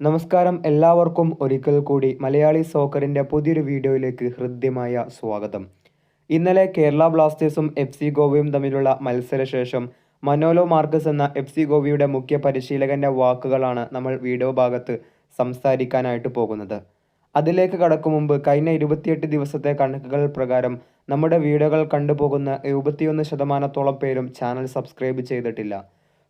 നമസ്കാരം എല്ലാവർക്കും ഒരിക്കൽ കൂടി മലയാളി സോക്കറിന്റെ പുതിയൊരു വീഡിയോയിലേക്ക് ഹൃദ്യമായ സ്വാഗതം. ഇന്നലെ കേരള ബ്ലാസ്റ്റേഴ്സും എഫ് സി ഗോവയും തമ്മിലുള്ള മത്സരശേഷം മനോലോ മാർക്കസ് എന്ന എഫ് സി ഗോവയുടെ മുഖ്യ പരിശീലകന്റെ വാക്കുകളാണ് നമ്മൾ വീഡിയോ ഭാഗത്ത് സംസാരിക്കാനായിട്ട് പോകുന്നത്. അതിലേക്ക് കടക്കും മുമ്പ് കഴിഞ്ഞ ഇരുപത്തിയെട്ട് ദിവസത്തെ കണക്കുകൾ പ്രകാരം നമ്മുടെ വീഡിയോകൾ കണ്ടുപോകുന്ന എഴുപത്തിയൊന്ന് ശതമാനത്തോളം പേരും ചാനൽ സബ്സ്ക്രൈബ് ചെയ്തിട്ടില്ല.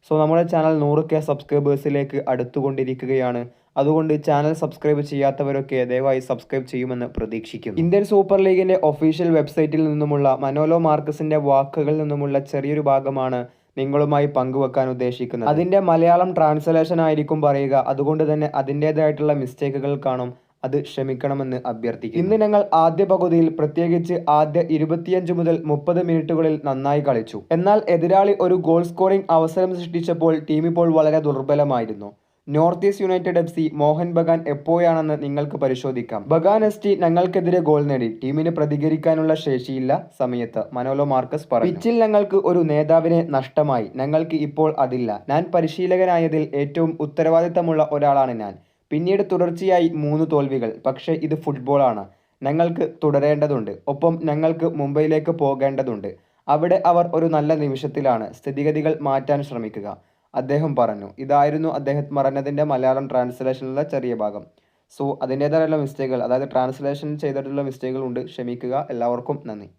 സോ നമ്മുടെ ചാനൽ നൂറ് കെ സബ്സ്ക്രൈബേഴ്സിലേക്ക് അടുത്തുകൊണ്ടിരിക്കുകയാണ്. അതുകൊണ്ട് ചാനൽ സബ്സ്ക്രൈബ് ചെയ്യാത്തവരൊക്കെ ദയവായി സബ്സ്ക്രൈബ് ചെയ്യുമെന്ന് പ്രതീക്ഷിക്കുന്നു. ഇന്ത്യൻ സൂപ്പർ ലീഗിന്റെ ഒഫീഷ്യൽ വെബ്സൈറ്റിൽ നിന്നുമുള്ള മനോലോ മാർക്കസിന്റെ വാക്കുകളിൽ നിന്നുമുള്ള ചെറിയൊരു ഭാഗമാണ് നിങ്ങളുമായി പങ്കുവെക്കാൻ ഉദ്ദേശിക്കുന്നത്. അതിന്റെ മലയാളം ട്രാൻസ്ലേഷൻ ആയിരിക്കും പറയുക. അതുകൊണ്ട് തന്നെ അതിന്റെതായിട്ടുള്ള മിസ്റ്റേക്കുകൾ കാണും. അത് ക്ഷമിക്കണമെന്ന് അഭ്യർത്ഥിക്കും ഇന്ന് ഞങ്ങൾ ആദ്യ പകുതിയിൽ പ്രത്യേകിച്ച് ആദ്യ ഇരുപത്തിയഞ്ച് മുതൽ മുപ്പത് മിനിറ്റുകളിൽ നന്നായി കളിച്ചു. എന്നാൽ എതിരാളി ഒരു ഗോൾ സ്കോറിംഗ് അവസരം സൃഷ്ടിച്ചപ്പോൾ ടീം ഇപ്പോൾ വളരെ ദുർബലമായിരുന്നു. North East United F C Mohun Bagan എപ്പോഴാണെന്ന് നിങ്ങൾക്ക് പരിശോധിക്കാം. ബഗാൻ എസ് ടി ഞങ്ങൾക്കെതിരെ ഗോൾ നേടി. ടീമിന് പ്രതികരിക്കാനുള്ള ശേഷിയില്ല സമയത്ത് മനോലോ മാർക്കസ് പറഞ്ഞു. പിച്ചിൽ ഞങ്ങൾക്ക് ഒരു നേതാവിനെ നഷ്ടമായി. ഞങ്ങൾക്ക് ഇപ്പോൾ അതില്ല. ഞാൻ പരിശീലകനായതിൽ ഏറ്റവും ഉത്തരവാദിത്തമുള്ള ഒരാളാണ് ഞാൻ. പിന്നീട് തുടർച്ചയായി മൂന്ന് തോൽവികൾ പക്ഷേ ഇത് ഫുട്ബോളാണ്. ഞങ്ങൾക്ക് തുടരേണ്ടതുണ്ട്. ഒപ്പം ഞങ്ങൾക്ക് മുംബൈയിലേക്ക് പോകേണ്ടതുണ്ട്. അവിടെ അവർ ഒരു നല്ല നിമിഷത്തിലാണ് സ്ഥിതിഗതികൾ മാറ്റാൻ ശ്രമിക്കുക. അദ്ദേഹം പറഞ്ഞു ഇതായിരുന്നു അദ്ദേഹം പറഞ്ഞതിന്റെ മലയാളം ട്രാൻസ്ലേഷനിലുള്ള ചെറിയ ഭാഗം. സോ അതിന്റേതായുള്ള മിസ്റ്റേക്കുകൾ അതായത് ട്രാൻസ്ലേഷൻ ചെയ്തിട്ടുള്ള മിസ്റ്റേക്കുകൾ ഉണ്ട്. ക്ഷമിക്കുക. എല്ലാവർക്കും നന്ദി.